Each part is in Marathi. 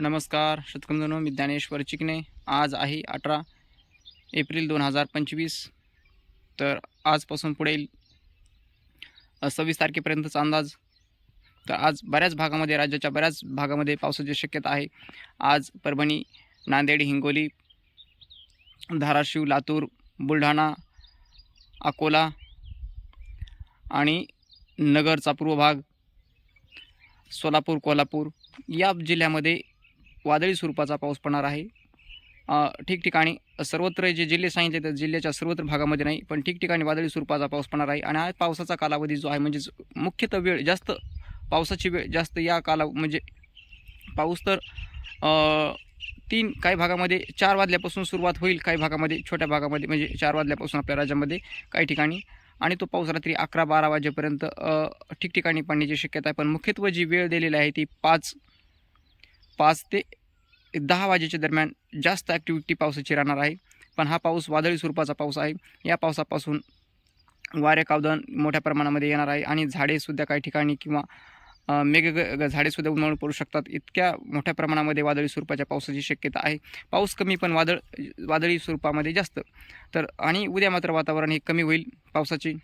नमस्कार शेतकरी मी ज्ञानेश्वर चिकणे आज आहे अठरा एप्रिल दोन हजार पंचवीस. तर आजपासून पुढील सव्वीस तारखेपर्यंतचा अंदाज. तर आज बऱ्याच भागामध्ये राज्याच्या बऱ्याच भागामध्ये पावसाची शक्यता आहे. आज परभणी नांदेड हिंगोली धाराशिव लातूर बुलढाणा अकोला आणि नगरचा पूर्व भाग सोलापूर कोल्हापूर या जिल्ह्यामध्ये वादळी स्वरूपाचा पाऊस पडणार आहे. ठिकठिकाणी सर्वत्र जे जिल्हे सांगितले तर जिल्ह्याच्या सर्वत्र भागामध्ये नाही पण ठिकठिकाणी वादळी स्वरूपाचा पाऊस पडणार आहे. आणि हा पावसाचा कालावधी जो आहे म्हणजेच मुख्यतः वेळ जास्त पावसाची वेळ जास्त या काला म्हणजे पाऊस तर तीन काही भागामध्ये चार वाजल्यापासून सुरुवात होईल काही भागामध्ये छोट्या भागामध्ये म्हणजे चार वाजल्यापासून आपल्या राज्यामध्ये काही ठिकाणी. आणि तो पाऊस रात्री अकरा बारा वाजेपर्यंत ठिकठिकाणी पडण्याची शक्यता आहे. पण मुख्यत्वे जी वेळ दिलेली आहे ती पाच पाच ते दहा वाजेच्या दरम्यान जास्त ॲक्टिव्हिटी पावसाची राहणार आहे. पण हा पाऊस वादळी स्वरूपाचा पाऊस आहे. या पावसापासून वारे कावदन मोठ्या प्रमाणामध्ये येणार आहे आणि झाडेसुद्धा काही ठिकाणी किंवा मेघ झाडेसुद्धा उन्हाळून पडू शकतात. इतक्या मोठ्या प्रमाणामध्ये वादळी स्वरूपाच्या पावसाची शक्यता आहे. पाऊस कमी पण वादळ वादळी स्वरूपामध्ये जास्त. तर आणि उद्या मात्र वातावरण हे कमी होईल. पावसाची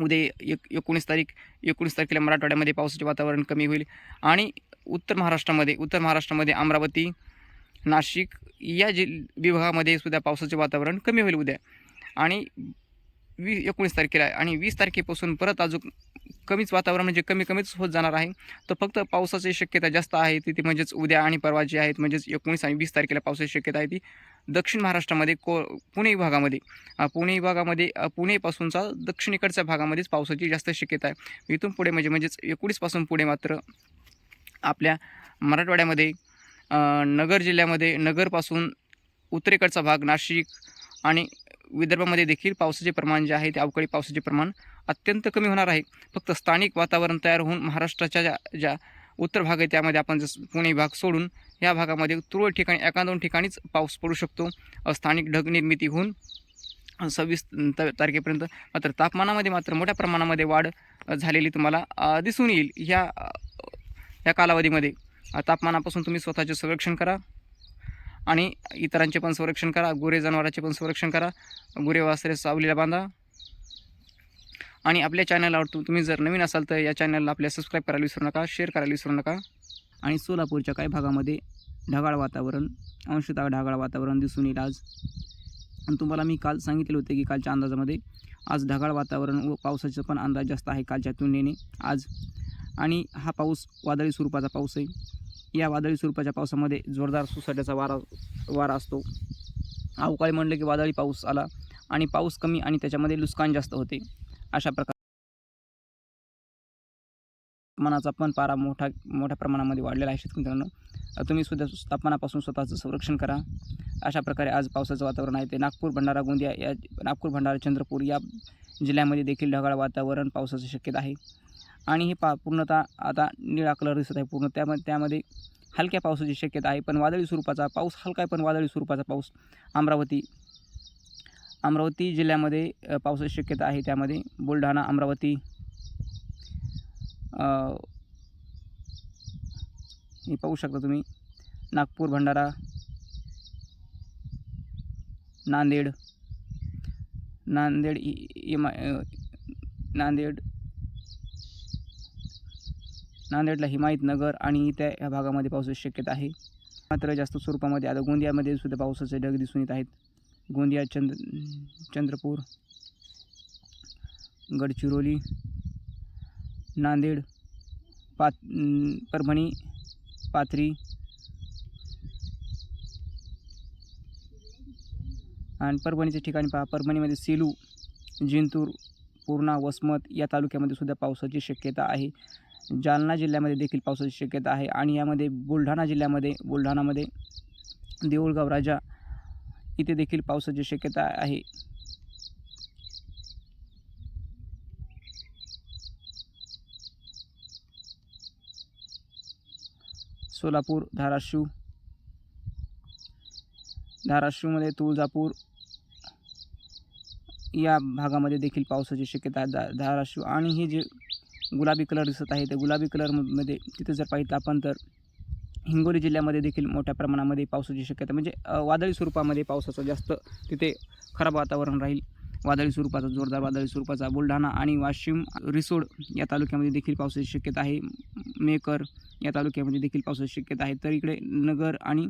उद्या एक एकोणीस तारीख एकोणीस तारखेला मराठवाड्यामध्ये पावसाचे वातावरण कमी होईल. आणि उत्तर महाराष्ट्रामध्ये उत्तर महाराष्ट्रामध्ये अमरावती नाशिक या जि विभागामध्ये सुद्धा पावसाचे वातावरण कमी होईल उद्या. आणि वी एकोणीस तारखेला आणि वीस तारखेपासून परत अजून कमीच वातावरण म्हणजे कमी कमीच होत जाणार आहे. तर फक्त पावसाची शक्यता जास्त आहे ती ती म्हणजेच उद्या आणि परवा जी आहेत म्हणजेच एकोणीस आणि वीस तारखेला पावसाची शक्यता आहे ती दक्षिण महाराष्ट्रामध्ये को पुणे विभागामध्ये. पुणे विभागामध्ये पुणेपासूनचा दक्षिणेकडच्या भागामध्येच पावसाची जास्त शक्यता आहे. इथून पुढे म्हणजे म्हणजेच एकोणीसपासून पुढे मात्र आपल्या मराठवाड्यामध्ये नगर जिल्ह्यामध्ये नगरपासून उत्तरेकडचा भाग नाशिक आणि विदर्भामध्ये देखील पावसाचे प्रमाण जे आहे ते अवकाळी पावसाचे प्रमाण अत्यंत कमी होणार आहे. फक्त स्थानिक वातावरण तयार होऊन महाराष्ट्राच्या ज्या ज्या उत्तर भाग आहे. त्यामध्ये आपण जसं पुणे भाग सोडून या भागामध्ये तुरळक ठिकाणी एका दोन ठिकाणीच पाऊस पडू शकतो. स्थानिक ढग निर्मिती होऊन सव्वीस त तारखेपर्यंत मात्र तापमानामध्ये मात्र मोठ्या प्रमाणामध्ये वाढ झालेली तुम्हाला दिसून येईल. ह्या या कालावधीमध्ये तापमानापासून तुम्ही स्वतःचे संरक्षण करा आणि इतरांचे पण संरक्षण करा गुरे जनावरांचे पण संरक्षण करा गुरे वासरे सावलीला बांधा. आणि आपल्या चॅनलवर तु तुम्ही जर नवीन असाल तर या चॅनलला आपल्या सबस्क्राईब करायला विसरू नका शेअर करायला विसरू नका. आणि सोलापूरच्या काही भागामध्ये ढगाळ वातावरण अंशतः ढगाळ वातावरण दिसून येईल आज. आणि तुम्हाला मी काल सांगितले होते की कालच्या अंदाजामध्ये आज ढगाळ वातावरण व पावसाचा पण अंदाज जास्त आहे कालच्या तुलनेने आज. आणि हा पाऊस वादळी स्वरूपाचा पाऊस आहे. या वादळी स्वरूपाच्या पावसामध्ये जोरदार सुसाट्याचा वारा वारा असतो. अवकाळी म्हणलं की वादळी पाऊस आला आणि पाऊस कमी आणि त्याच्यामध्ये नुकसान जास्त होते. अशा प्रकार मनाचा पण पारा मोठा मोठ्या प्रमाणामध्ये वाढलेला आहे शेतकरी मित्रांनो. तुम्ही सुद्धा तापमानापासून स्वतःचं संरक्षण करा. अशा प्रकारे आज पावसाचं वातावरण आहे ते नागपूर भंडारा गोंदिया या नागपूर भंडारा चंद्रपूर या जिल्ह्यामध्ये देखील ढगाळ वातावरण पावसाची शक्यता आहे. आणि हे पा पूर्णतः आता निळा कलर दिसत आहे पूर्ण. त्यामध्ये त्यामध्ये हलक्या पावसाची शक्यता आहे. पण वादळी स्वरूपाचा पाऊस हलका आहे पण वादळी स्वरूपाचा पाऊस अमरावती अमरावती जिल्ह्यामध्ये पावसाची शक्यता आहे. त्यामध्ये बुलढाणा अमरावती हे पाहू शकता तुम्ही. नागपूर भंडारा नांदेड नांदेड इ- इमा नांदेड नांदेडला हिमायतनगर आणि त्या ह्या भागामध्ये पावसाची शक्यता आहे. मात्र जास्त स्वरूपामध्ये आता गोंदियामध्ये सुद्धा पावसाचे ढग दिसून येत आहेत. गोंदिया चंद चंद्रपूर गडचिरोली नांदेड पात परभणी पाथरी आणि परभणीच्या ठिकाणी पहा परभणीमध्ये सेलू जिंतूर पूर्णा वसमत या तालुक्यामध्ये सुद्धा पावसाची शक्यता आहे. जालना जिल्ह्यामध्ये देखील पावसाची शक्यता आहे आणि यामध्ये बुलढाणा जिल्ह्यामध्ये बुलढाणामध्ये देऊळगाव राजा इथे देखील पावसाची शक्यता आहे. सोलापूर धाराशिव. धाराशिवमध्ये तुळजापूर. या भागामध्ये देखील पावसाची शक्यता आहे. धा धाराशिव. आणि हे जे गुलाबी कलर दिसत आहे ते गुलाबी कलरमध्ये तिथे जर पाहिलं आपण तर हिंगोली जिल्ह्यामध्ये देखील मोठ्या प्रमाणामध्ये पावसाची शक्यता म्हणजे वादळी स्वरूपामध्ये पावसाचं जास्त तिथे खराब वातावरण राहील. वादळी स्वरूपाचा जोरदार वादळी स्वरूपाचा बुलढाणा आणि वाशिम रिसोड या तालुक्यामध्ये देखील पावसाची शक्यता आहे. मेकर या तालुक्यामध्ये देखील पावसाची शक्यता आहे. तर इकडे नगर आणि